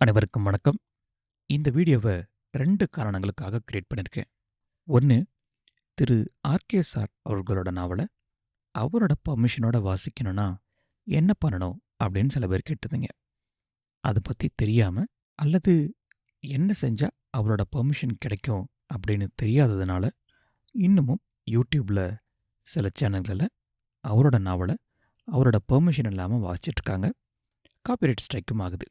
அனைவருக்கும் வணக்கம். இந்த வீடியோவை ரெண்டு காரணங்களுக்காக கிரியேட் பண்ணியிருக்கேன். ஒன்று திரு ஆர்கே சார் அவர்களோட நாவலை அவரோட பர்மிஷனோட வாசிக்கணும்னா என்ன பண்ணணும் அப்படின்னு சில பேர் கேட்டிருந்தீங்க. அதை பற்றி தெரியாமல் அல்லது என்ன செஞ்சால் அவரோட பர்மிஷன் கிடைக்கும் அப்படின்னு தெரியாததுனால இன்னமும் யூடியூப்பில் சில சேனல்களில் அவரோட நாவலை அவரோட பெர்மிஷன் இல்லாமல் வாசிச்சிட்ருக்காங்க காப்பிரைட் ஸ்ட்ரைக்கும் ஆகுது.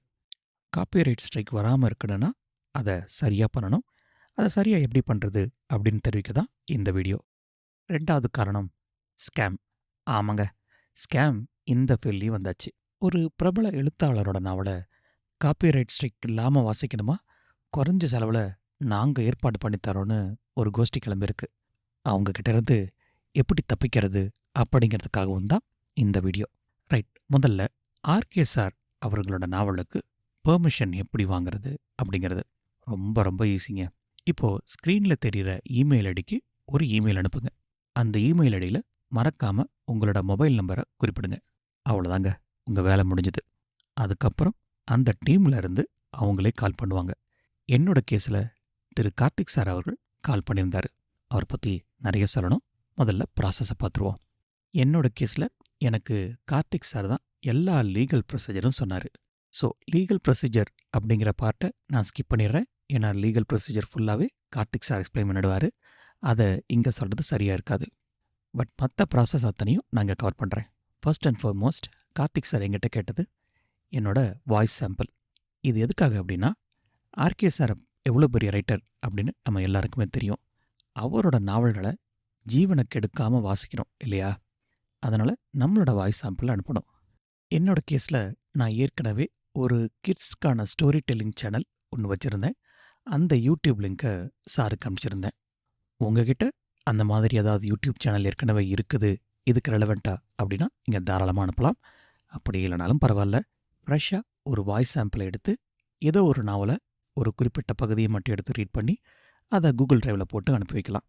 காப்பிரைட் ஸ்ட்ரைக் வராமல் இருக்கணும்னா அதை சரியாக பண்ணணும். அதை சரியாக எப்படி பண்ணுறது அப்படின்னு தெரிவிக்க தான் இந்த வீடியோ. ரெண்டாவது காரணம் ஸ்கேம் ஆமாங்க ஸ்கேம் இந்த ஃபீல்ட்லேயும் வந்தாச்சு. ஒரு பிரபல எழுத்தாளரோட நாவலை காப்பிரைட் ஸ்ட்ரைக் இல்லாமல் வாசிக்கணுமா? குறைஞ்ச செலவில் நாங்கள் ஏற்பாடு பண்ணித்தரோன்னு ஒரு கோஷ்டி கிளம்பியிருக்கு. அவங்ககிட்ட இருந்து எப்படி தப்பிக்கிறது அப்படிங்கிறதுக்காகவும் தான் இந்த வீடியோ. ரைட் முதல்ல ஆர்கே சார் அவர்களோட நாவலுக்கு பெர்மிஷன் எப்படி வாங்குறது அப்படிங்கிறது ரொம்ப ரொம்ப ஈஸிங்க இப்போது ஸ்க்ரீனில் தெரிகிற இமெயில் ஐடிக்கு ஒரு இமெயில் அனுப்புங்க. அந்த இமெயில் ஐடியில் மறக்காமல் உங்களோட மொபைல் நம்பரை குறிப்பிடுங்க. அவ்வளோதாங்க உங்கள் வேலை முடிஞ்சுது. அதுக்கப்புறம் அந்த டீம்ல இருந்து அவங்களே கால் பண்ணுவாங்க. என்னோட கேஸில் திரு கார்த்திக் சார் அவர்கள் கால் பண்ணியிருந்தார். அவரை பற்றி நிறைய சொல்லணும். முதல்ல ப்ராசஸை பார்த்துருவோம். என்னோட கேஸில் எனக்கு கார்த்திக் சார் தான் எல்லா லீகல் ப்ரொசீஜரும் சொன்னார். ஸோ லீகல் ப்ரொசீஜர் அப்படிங்கிற பார்ட்டை நான் ஸ்கிப் பண்ணிடுறேன். ஏன்னா லீகல் ப்ரொசீஜர் ஃபுல்லாகவே கார்த்திக் சார் எக்ஸ்பிளைன் பண்ணிடுவார். அதை இங்கே சொல்கிறது சரியாக இருக்காது. பட் மற்ற ப்ராசஸ் அத்தனையும் நாங்கள் கவர் பண்ணுறேன் first and foremost Karthik sir எங்கிட்ட கேட்டது என்னோட வாய்ஸ் சாம்பிள் இது எதுக்காக அப்படின்னா ஆர்கே சார் எவ்வளோ பெரிய ரைட்டர் அப்படின்னு நம்ம எல்லாருக்குமே தெரியும். அவரோட நாவல்களை ஜீவனை கெடுக்காமல் வாசிக்கிறோம் இல்லையா? அதனால் நம்மளோட வாய்ஸ் சாம்பிள் அனுப்பணும். என்னோட கேஸில் நான் ஏற்கனவே ஒரு கிட்ஸ்க்கான ஸ்டோரி டெல்லிங் சேனல் ஒன்று வச்சுருந்தேன். அந்த யூடியூப் லிங்க்கை சாருக்கு அனுப்பிச்சிருந்தேன் உங்ககிட்ட அந்த மாதிரி ஏதாவது யூடியூப் சேனல் ஏற்கனவே இருக்குது இதுக்கு ரெலவெண்ட்டா அப்படின்னா இங்கே தாராளமாக அனுப்பலாம். அப்படி இல்லைனாலும் பரவாயில்ல. ஃப்ரெஷ்ஷாக ஒரு வாய்ஸ் சாம்பிளை எடுத்து ஏதோ ஒரு நாவலை ஒரு குறிப்பிட்ட பகுதியை மட்டும் எடுத்து ரீட் பண்ணி அதை கூகுள் டிரைவில் போட்டு அனுப்பி வைக்கலாம்.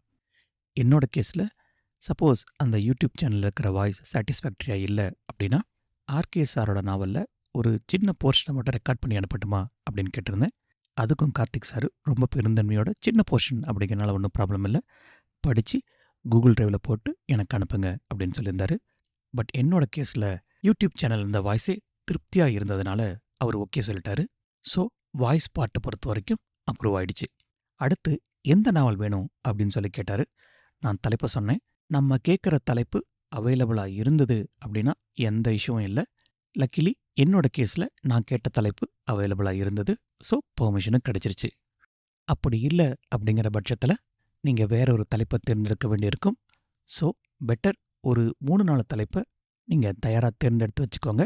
என்னோட கேஸில் சப்போஸ் அந்த யூடியூப் சேனலில் இருக்கிற வாய்ஸ் சாட்டிஸ்ஃபேக்ட்ரியாக இல்லை அப்படின்னா ஆர்கே சாரோட நாவலில் ஒரு சின்ன போர்ஷனை மட்டும் ரெக்கார்ட் பண்ணி அனுப்பட்டுமா அப்படின்னு கேட்டிருந்தேன். அதுக்கும் கார்த்திக் சார் ரொம்ப பெருந்தன்மையோட சின்ன போர்ஷன் அப்படிங்கிறனால ஒன்றும் ப்ராப்ளம் இல்லை. படித்து கூகுள் டிரைவில் போட்டு எனக்கு அனுப்புங்க அப்படின்னு சொல்லியிருந்தாரு. பட் என்னோட கேஸில் யூடியூப் சேனல் இருந்த வாய்ஸே திருப்தியாக இருந்ததுனால அவர் ஓகே சொல்லிட்டாரு. ஸோ வாய்ஸ் பாட்டை பொறுத்த வரைக்கும் அப்ரூவ் ஆயிடுச்சு. அடுத்து எந்த நாவல் வேணும் அப்படின்னு சொல்லி கேட்டார். நான் தலைப்பை சொன்னேன். நம்ம கேட்குற தலைப்பு அவைலபிளாக இருந்தது அப்படின்னா எந்த இஷ்யூவும் இல்லை. லக்கிலி என்னோட கேஸில் நான் கேட்ட தலைப்பு அவைலபிளாக இருந்தது. ஸோ பெர்மிஷனும் கிடச்சிருச்சு. அப்படி இல்லை அப்படிங்கிற பட்சத்தில் நீங்கள் வேற ஒரு தலைப்பை தேர்ந்தெடுக்க வேண்டியிருக்கும். ஸோ பெட்டர் ஒரு மூணு நாலு தலைப்பை நீங்கள் தயாராக தேர்ந்தெடுத்து வச்சுக்கோங்க.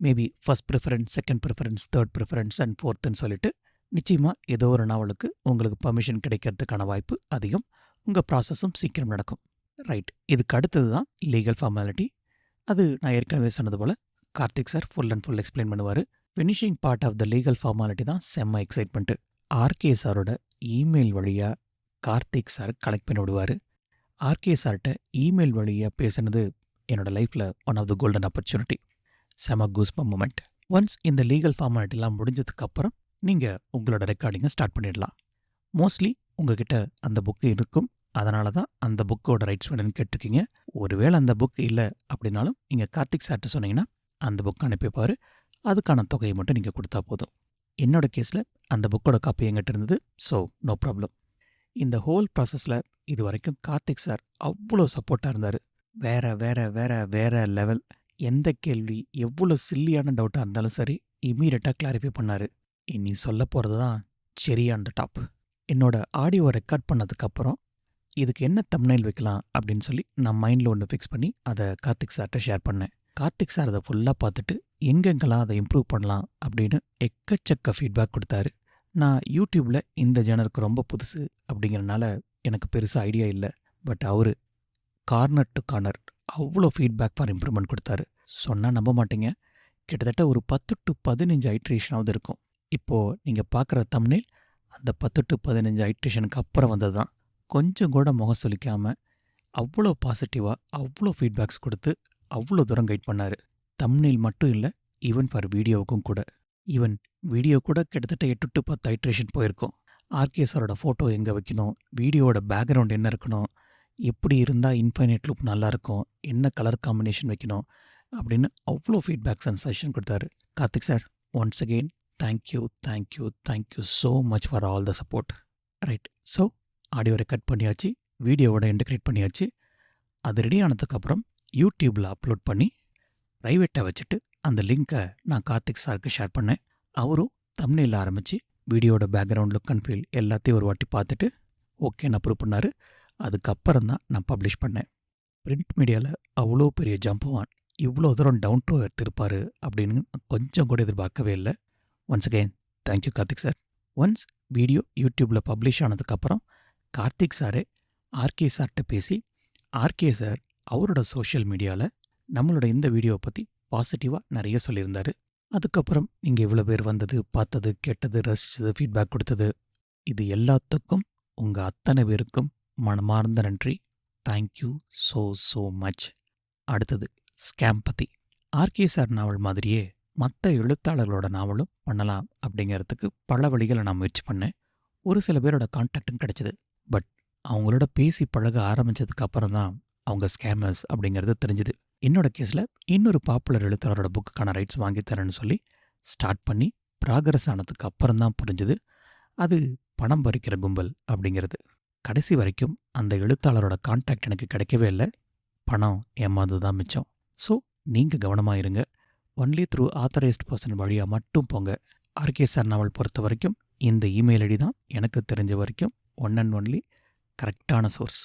Maybe first preference second preference third preference and ஃபோர்த்துன்னு சொல்லிட்டு நிச்சயமாக ஏதோ ஒரு நாவலுக்கு உங்களுக்கு பர்மிஷன் கிடைக்கிறதுக்கான வாய்ப்பு அதிகம். உங்கள் ப்ராசஸும் சீக்கிரம் நடக்கும். ரைட் இதுக்கு அடுத்தது தான் லீகல் ஃபார்மாலிட்டி அது நான் ஏற்கனவே சொன்னது போல் Karthik sir full and full explain பண்ணுவார். Finishing part of the legal formality தான் செம்ம எக்ஸைட்மெண்ட்டு ஆர்கே சாரோட இமெயில் வழியாக கார்த்திக் சார் கலெக்ட் பண்ணி விடுவார். ஆர்கே சார்கிட்ட இமெயில் வழியாக பேசுனது என்னோட லைஃப்பில் one of the golden opportunity செம கூஸ்பம் மூமெண்ட் ஒன்ஸ் இந்த லீகல் ஃபார்மாலிட்டிலாம் முடிஞ்சதுக்கப்புறம் நீங்கள் உங்களோட ரெக்கார்டிங்கை ஸ்டார்ட் பண்ணிடலாம். மோஸ்ட்லி உங்ககிட்ட அந்த புக்கு இருக்கும். அதனால தான் அந்த புக்கோட ரைட்ஸ் வேணும்னு கேட்டிருக்கீங்க. ஒருவேளை அந்த புக் இல்லை அப்படின்னாலும் நீங்கள் கார்த்திக் சார்கிட்ட சொன்னீங்கன்னா அந்த புக் அனுப்பிப்பார். அதுக்கான தொகையை மட்டும் நீங்கள் கொடுத்தா போதும். என்னோட கேஸில் அந்த புக்கோட காப்பி எங்கிட்ட இருந்தது. ஸோ நோ ப்ராப்ளம் இந்த ஹோல் ப்ராசஸில் இது வரைக்கும் கார்த்திக் சார் அவ்வளோ சப்போர்ட்டாக இருந்தார். வேற வேற வேற வேற லெவல் எந்த கேள்வி எவ்வளோ சில்லியான டவுட்டாக இருந்தாலும் சரி இமீடியட்டாக கிளாரிஃபை பண்ணார். இனி சொல்ல போகிறது தான் செரியான் த டாப் என்னோட ஆடியோவை ரெக்கார்ட் பண்ணதுக்கப்புறம் இதுக்கு என்ன தம்னைல் வைக்கலாம் அப்படின்னு சொல்லி நான் மைண்டில் ஒன்று ஃபிக்ஸ் பண்ணி அதை கார்த்திக் சார்கிட்ட ஷேர் பண்ணேன். கார்த்திக் சார் அதை ஃபுல்லாக பார்த்துட்டு எங்கெங்கெல்லாம் அதை இம்ப்ரூவ் பண்ணலாம்? அப்படின்னு எக்கச்சக்க ஃபீட்பேக் கொடுத்தாரு. நான் யூடியூப்பில் இந்த ஜேனருக்கு ரொம்ப புதுசு அப்படிங்கிறனால எனக்கு பெருசாக ஐடியா இல்லை. பட் அவர் கார்னர் டு கார்னர் அவ்வளோ ஃபீட்பேக் ஃபார் இம்ப்ரூவ்மெண்ட் கொடுத்தாரு. சொன்னால் நம்ப மாட்டீங்க. கிட்டத்தட்ட ஒரு பத்து டு பதினஞ்சு ஐட்ரேஷனாவது இருக்கும். இப்போது நீங்கள் பார்க்குற தம்னேல் அந்த பத்து டு பதினஞ்சு ஐட்ரேஷனுக்கு அப்புறம் வந்தது தான். கொஞ்சம் கூட முகம் சொல்லிக்காமல் அவ்வளோ பாசிட்டிவாக அவ்வளோ ஃபீட்பேக்ஸ் கொடுத்து அவ்வளோ தூரம் கைட் பண்ணார் தம்னில் மட்டும் இல்லை ஈவன் ஃபார் வீடியோவுக்கும் கூட ஈவன் வீடியோ கூட கிட்டத்தட்ட எட்டு டு பத்து ஹைட்ரேஷன் போயிருக்கும். ஆர்கே சாரோட ஃபோட்டோ எங்க வைக்கணும்? வீடியோவோட பேக்ரவுண்ட் என்ன இருக்கணும்? எப்படி இருந்தா இன்ஃபைனைட் லூப் நல்லாயிருக்கும்? என்ன கலர் காம்பினேஷன் வைக்கணும்? அப்படின்னு அவ்ளோ ஃபீட்பேக்ஸ் அண்ட் சஜஷன் கொடுத்தாரு Karthik sir, once again thank you, thank you, thank you so much for all the support. Right. So audio record பண்ணியாச்சு. வீடியோவோட இன்டகிரேட் பண்ணியாச்சு. அது ரெடி ஆனதுக்கப்புறம் யூடியூப்ல அப்லோட் பண்ணி, பிரைவேட்டா வச்சுட்டு, அந்த லிங்க்கை நான் கார்த்திக் சாருக்கு ஷேர் பண்ணேன். அவரும் தமிழில் ஆரம்பிச்சு, வீடியோட பேக்ரவுண்ட் லுக் அண்ட் ஃபீல் எல்லாத்தையும் ஒரு வாட்டி பார்த்துட்டு, ஓகேன்னு அப்ரூவ் பண்ணாரு. அதுக்கப்புறம் தான் நான் பப்ளிஷ் பண்ணேன். பிரிண்ட் மீடியால அவ்வளோ பெரிய ஜம்பவான், இவ்ளோ தூரம் டவுன் டூ எடுத்திருப்பார் இருப்பாரு அப்படின்னு கொஞ்சம் கூட எதிர்பார்க்கவே இல்ல. Once again thank you Karthik sir. Once video யூடியூப்ல பப்ளிஷ் ஆனதுக்கப்புறம், கார்த்திக் சாரே ஆர்கே சார்கிட்ட பேசி, ஆர்கே சார் அவரோட சோஷியல் மீடியால நம்மளோட இந்த வீடியோவை பத்தி பாசிட்டிவா நிறைய சொல்லியிருந்தாரு. அதுக்கப்புறம் நீங்க இவ்ளோ பேர் வந்தது, பார்த்தது, கேட்டது, ரசிச்சது, ஃபீட்பேக் கொடுத்தது இது எல்லாத்துக்கும் உங்க அத்தனை பேருக்கும் மனமார்ந்த நன்றி. Thank you so so much. அடுத்தது ஸ்கேம் பத்தி. ஆர்கே சார் நாவல் மாதிரியே மத்த எழுத்தாளர்களோட நாவலும் பண்ணலாம் அப்படிங்கிறதுக்கு பல வழிகள நான் முயற்சி பண்ணேன். ஒரு சில பேரோட கான்டாக்டும் கிடச்சிது பட் அவங்களோட பேசி பழக ஆரம்பிச்சதுக்கு அப்புறம் தான் அவங்க ஸ்கேமர்ஸ் அப்படிங்கிறது தெரிஞ்சுது என்னோட கேஸ்ல இன்னொரு பாப்புலர் எழுத்தாளரோட புக்குக்கான ரைட்ஸ் வாங்கி தரேன்னு சொல்லி ஸ்டார்ட் பண்ணி ப்ராக்ரஸ் ஆனதுக்கு அப்புறம் தான் புரிஞ்சுது அது பணம் பறிக்கிற கும்பல் அப்படிங்கிறது. கடைசி வரைக்கும் அந்த எழுத்தாளரோட கான்டாக்ட் எனக்கு கிடைக்கவே இல்ல. பணம் ஏமாந்து தான் மிச்சம். ஸோ நீங்க கவனமா இருங்க. ஒன்லி த்ரூ ஆத்தரைஸ்ட் பர்சன் வழியா மட்டும் போங்க. ஆர்கே சார் நாவல் பொறுத்த வரைக்கும் இந்த இமெயில் ஐடி தான் எனக்கு தெரிஞ்ச வரைக்கும் ஒன் அண்ட் ஒன்லி கரெக்ட்டான சோர்ஸ்.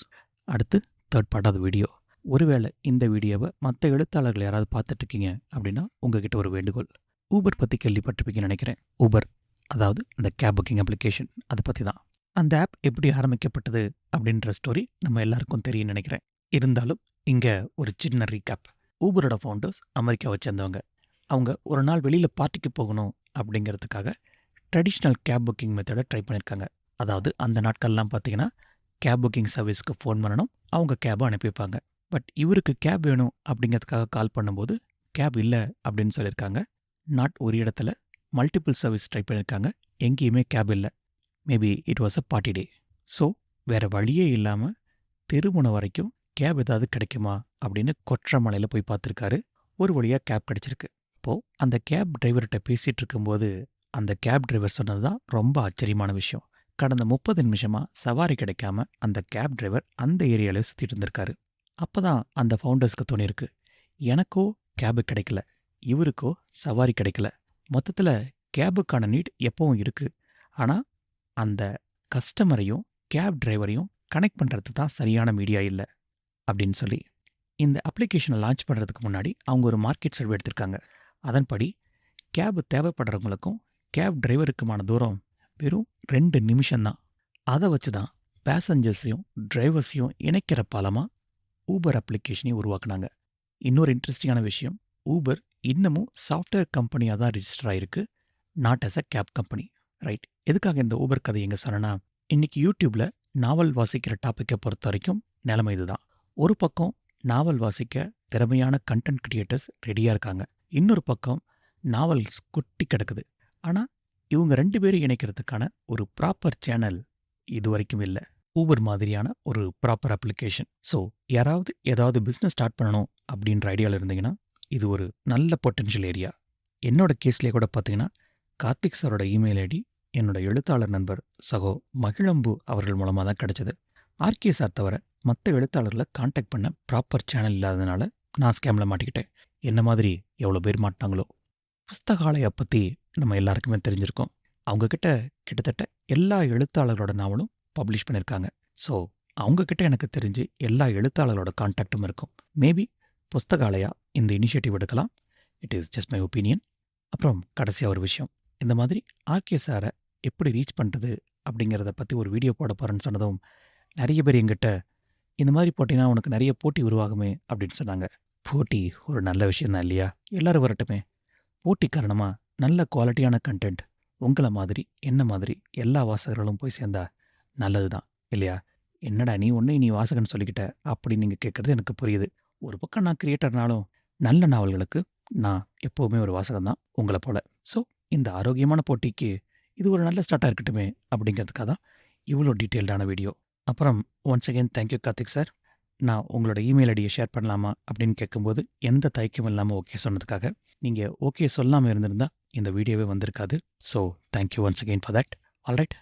அடுத்து தேர்ட் பார்ட் ஆஃப் வீடியோ. ஒருவேளை இந்த வீடியோவை மற்ற எழுத்தாளர்கள் யாராவது பார்த்துட்ருக்கீங்க அப்படின்னா, உங்ககிட்ட ஒரு வேண்டுகோள். ஊபர் பற்றி கேள்விப்பட்டிருப்பீங்கன்னு நினைக்கிறேன் ஊபர் அதாவது இந்த கேப் புக்கிங் அப்ளிகேஷன் அதை பற்றி தான். அந்த ஆப் எப்படி ஆரம்பிக்கப்பட்டது அப்படின்ற ஸ்டோரி நம்ம எல்லாருக்கும் தெரியும் நினைக்கிறேன் இருந்தாலும் இங்கே ஒரு சின்ன ரீகேப். ஊபரோட ஃபவுண்டர்ஸ் அமெரிக்காவை சேர்ந்தவங்க. அவங்க ஒரு நாள் வெளியில் பார்ட்டிக்கு போகணும் அப்படிங்கிறதுக்காக ட்ரெடிஷ்னல் கேப் புக்கிங் மெத்தடை ட்ரை பண்ணியிருக்காங்க. அதாவது அந்த நாட்கள்லாம் பார்த்தீங்கன்னா, கேப் புக்கிங் சர்வீஸ்க்கு ஃபோன் பண்ணணும். அவங்க கேப அனுப்பி வைப்பாங்க. பட் இவருக்கு கேப் வேணும் அப்படிங்கிறதுக்காக கால் பண்ணும்போது, கேப் இல்ல அப்படின்னு சொல்லியிருக்காங்க. நாட் ஒரு இடத்துல மல்டிபிள் சர்வீஸ் ட்ரை பண்ணியிருக்காங்க. எங்கேயுமே கேப் இல்ல. Maybe it was a party day. So வேற வழியே இல்லாம தெருமுனை வரைக்கும் கேப் ஏதாவது கிடைக்குமா அப்படின்னு கொற்றமலையில போய் பார்த்துருக்காரு. ஒரு வழியா கேப் கிடைச்சிருக்கு. இப்போது அந்த கேப் டிரைவர்கிட்ட பேசிட்டு இருக்கும்போது, அந்த கேப் டிரைவர் சொன்னது தான் ரொம்ப ஆச்சரியமான விஷயம். கடந்த 30 நிமிஷமா சவாரி கிடைக்காம அந்த கேப் டிரைவர் அந்த ஏரியாவில் சுத்திட்டு இருந்திருக்காரு. அப்பதான் அந்த ஃபவுண்டர்ஸ்க்கு தோணியிருக்கு. எனக்கோ கேபு கிடைக்கல. இவருக்கோ சவாரி கிடைக்கல. மொத்தத்துல கேபுக்கான நீட் எப்பவும் இருக்கு. ஆனா, அந்த கஸ்டமரையும், கேப் டிரைவரையும் கனெக்ட் பண்ணுறது தான் சரியான மீடியா இல்ல. அப்படின்னு சொல்லி, இந்த அப்ளிகேஷனை லான்ச் பண்றதுக்கு முன்னாடி அவங்க ஒரு மார்க்கெட் சர்வே எடுத்திருக்காங்க. அதன்படி கேபு தேவைப்படுறவங்களுக்கும், கேப் டிரைவருக்குமான தூரம் வெறும் ரெண்டு நிமிஷம் தான். அத வச்சு தான் பேசஞ்சர்ஸையும், டிரைவர்ஸையும் இணைக்கிற பாலமா ஊபர் அப்ளிகேஷனையும் உருவாக்குனாங்க. இன்னொரு இன்ட்ரெஸ்டிங்கான விஷயம், ஊபர் இன்னமும் சாஃப்ட்வேர் கம்பெனியா தான் ரிஜிஸ்டர் ஆயிருக்கு. Not as a cab company. Right. எதுக்காக இந்த ஊபர் கதைய எங்கே சொன்னேன்னா, இன்னைக்கு யூடியூப்ல நாவல் வாசிக்கிற டாபிக்க பொறுத்தவரைக்கும் நிலைமை இதுதான். ஒரு பக்கம் நாவல் வாசிக்க திறமையான கன்டென்ட் கிரியேட்டர்ஸ் ரெடியா இருக்காங்க. இன்னொரு பக்கம் நாவல்ஸ் கொட்டி கிடக்குது. ஆனா, இவங்க ரெண்டு பேரும் இணைக்கிறதுக்கான ஒரு ப்ராப்பர் சேனல் இதுவரைக்கும் இல்ல. ஊபர் மாதிரியான ஒரு ப்ராப்பர் அப்ளிகேஷன். ஸோ யாராவது ஏதாவது பிசினஸ் ஸ்டார்ட் பண்ணணும் அப்படின்ற ஐடியால இருந்தீங்கன்னா, இது ஒரு நல்ல பொட்டென்ஷியல் ஏரியா. என்னோட கேஸ்லயே கூட பார்த்தீங்கன்னா, கார்த்திக் சாரோட இமெயில் ஐடி என்னோட எழுத்தாளர் நண்பர் சகோ மகிழம்பு அவர்கள் மூலமா தான் கிடைச்சது. ஆர்கே சார் தவிர மத்த எழுத்தாளர்களை காண்டாக்ட் பண்ண ப்ராப்பர் சேனல் இல்லாததுனால நான் ஸ்கேம்ல மாட்டிக்கிட்டேன். என்ன மாதிரி எவ்வளோ பேர் மாட்டாங்களோ புஸ்தகாலயை பத்தி நம்ம எல்லாருக்குமே தெரிஞ்சிருக்கோம் அவங்கக்கிட்ட கிட்டத்தட்ட எல்லா எழுத்தாளர்களோட நாவலும் பப்ளிஷ் பண்ணியிருக்காங்க. ஸோ அவங்கக்கிட்ட எனக்கு தெரிஞ்சு எல்லா எழுத்தாளர்களோட கான்டாக்டும் இருக்கும். மேபி புஸ்தகாலயா இந்த இனிஷியேட்டிவ் எடுக்கலாம். It is just my opinion. அப்புறம் கடைசியாக ஒரு விஷயம். இந்த மாதிரி ஆர்கே சாரை எப்படி ரீச் பண்ணுறது அப்படிங்கிறத பற்றி ஒரு வீடியோ போட போகிறேன்னு சொன்னதும், நிறைய பேர் எங்கிட்ட "இந்த மாதிரி போட்டீன்னா உனக்கு நிறைய போட்டி உருவாகுமே" அப்படின்னு சொன்னாங்க. போட்டி ஒரு நல்ல விஷயம் தான் இல்லையா? எல்லோரும் வரட்டுமே. போட்டி காரணமாக நல்ல குவாலிட்டியான கன்டென்ட் உங்களை மாதிரி, என்ன மாதிரி எல்லா வாசகர்களும் போய் சேர்ந்தா நல்லது தான் இல்லையா? "என்னடா நீ ஒன்று நீ வாசகன்னு சொல்லிக்கிட்ட" அப்படின்னு நீங்கள் கேட்குறது எனக்கு புரியுது. ஒரு பக்கம் நான் கிரியேட்டர்னாலும், நல்ல நாவல்களுக்கு நான் எப்போவுமே ஒரு வாசகம் தான் உங்களை போல் ஸோ இந்த ஆரோக்கியமான போட்டிக்கு இது ஒரு நல்ல ஸ்டார்ட்டாக இருக்கட்டுமே அப்படிங்கிறதுக்காக தான் இவ்வளோ டீட்டெயில்டான வீடியோ. அப்புறம் once again thank you Karthik sir. நான் உங்களோட இமெயில் ஐடியை ஷேர் பண்ணலாமா அப்படின்னு கேட்கும்போது, எந்த தயக்கமும் இல்லாமல் ஓகே சொன்னதுக்காக. நீங்கள் ஓகே சொல்லாமல் இருந்திருந்தால் இந்த வீடியோவே வந்திருக்காது. So thank you once again for that. Alright.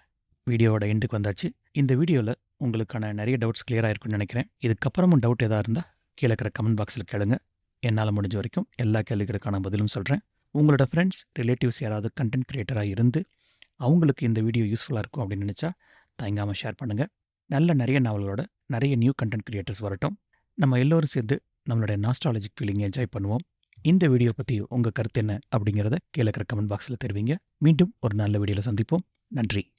வீடியோவோட எண்டுக்கு வந்தாச்சு. இந்த வீடியோவில் உங்களுக்கான நிறைய டவுட்ஸ் கிளியர் ஆயிருக்கும்னு நினைக்கிறேன் இதுக்கப்புறமும் டவுட் எதாக இருந்தால் கீழே இருக்கிற கமெண்ட் பாக்ஸில் கேளுங்க. என்னால் முடிஞ்ச வரைக்கும் எல்லா கேள்விகளுக்கான பதிலும் சொல்கிறேன் உங்களோட ஃப்ரெண்ட்ஸ், ரிலேட்டிவ்ஸ் யாராவது கன்டென்ட் க்ரியேட்டராக இருந்து, அவங்களுக்கு இந்த வீடியோ யூஸ்ஃபுல்லாக இருக்கும் அப்படின்னு நினச்சா தயங்காமல் ஷேர் பண்ணுங்கள் நல்ல நிறைய நாவல்களோட நிறைய நியூ கண்டென்ட் கிரியேட்டர்ஸ் வரட்டும். நம்ம எல்லோரும் சேர்ந்து நம்மளுடைய நாஸ்ட்ராலஜிக் ஃபீலிங்கை என்ஜாய் பண்ணுவோம். இந்த வீடியோ பத்தி உங்க கருத்து என்ன அப்படிங்கிறத கீழே இருக்கிற கமெண்ட் பாக்ஸ்ல தெரிவிங்க. மீண்டும் ஒரு நல்ல வீடியோல சந்திப்போம். நன்றி.